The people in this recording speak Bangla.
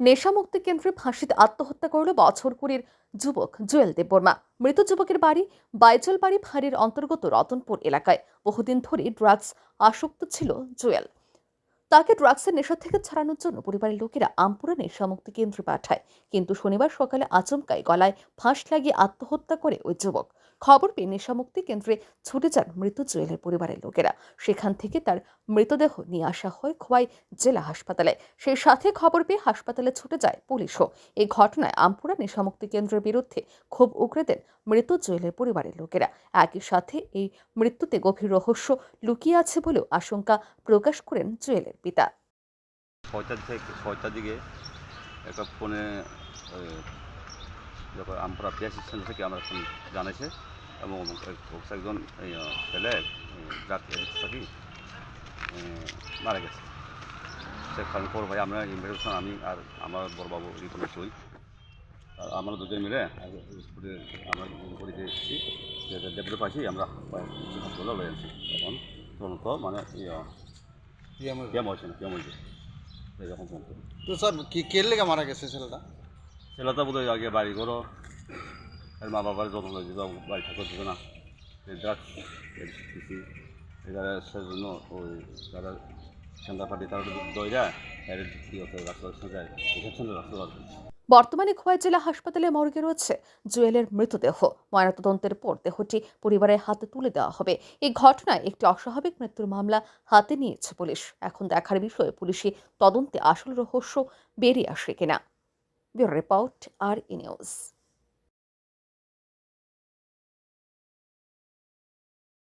নেশামুক্তি কেন্দ্রে ফাঁসিতে আত্মহত্যা করল বছর কুড়ির যুবক জুয়েল দেববর্মা। মৃত যুবকের বাড়ি বাইচল বাড়ি ফাঁড়ির অন্তর্গত রতনপুর এলাকায়। বহুদিন ধরে ড্রাগস আসক্ত ছিল জুয়েল। তাকে ড্রাগসের নেশা থেকে ছাড়ানোর জন্য পরিবারের লোকেরা আমপুরা নেশামুক্তি কেন্দ্রে পাঠায়। কিন্তু শনিবার সকালে আচমকাই গলায় ফাঁস লাগিয়ে আত্মহত্যা করে ওই যুবক। খবর পেয়ে নেশামুক্তি কেন্দ্রে ছুটে যান মৃত জুয়েলের পরিবারের লোকেরা। সেখান থেকে তার মৃতদেহ নিয়ে আসা হয় খোয়াই জেলা হাসপাতালে। সেই সাথে খবর পেয়ে হাসপাতালে ছুটে যায় পুলিশও। এই ঘটনায় আমপুরা নেশামুক্তি কেন্দ্রের বিরুদ্ধে ক্ষোভ উগরে দেন মৃত জুয়েলের পরিবারের লোকেরা। একই সাথে এই মৃত্যুতে গভীর রহস্য লুকিয়ে আছে বলেও আশঙ্কা প্রকাশ করেন জুয়েলের পিতা। ছয়টার থেকে, ছয়টার দিকে একটা ফোনে যখন আমরা পিএসসি সেন্টার থেকে আমরা জানাইছে এবং এক- একজন ছেলে থাকি এ, মারা গেছে। সেখানে পর ভাই আমরা ইনভেস্টিগেশন আমি আর আমার বড়বাবু রিপোর্ট করি আর আমরা দুজন মিলে আমরা করে দিয়েছি ডেপুটি পাইছি আমরা হাসপাতালে লয়ে আনছি তখন তদন্ত মানে কেম হয়েছে। না কেম হয়েছে। এরকম করি তো স্যার কি লেগে মারা গেছে ছেলেটা? ছেলেটা বোধ হয় আগে বাড়ি করো এর মা বাবার যত্ন লইছে তো বাড়ি থাকতে দিবে না। ড্রাগস কিছু এখানে সেজন্য ওই যারা সেন্টার পার্টি তারা দই যায় এর রাস্তা যায় বর্তমানে খোয়াই জেলা হাসপাতালে মর্গে রয়েছে জুয়েলের মৃতদেহ। ময়নাতদন্তের পর দেহটি পরিবারের হাতে তুলে দেওয়া হবে। এই ঘটনায় একটি অস্বাভাবিক মৃত্যুর মামলা হাতে নিয়েছে পুলিশ। এখন দেখার বিষয়ে, পুলিশি তদন্তে আসল রহস্য বেরিয়ে আসে কিনা। Bureau report, R E news.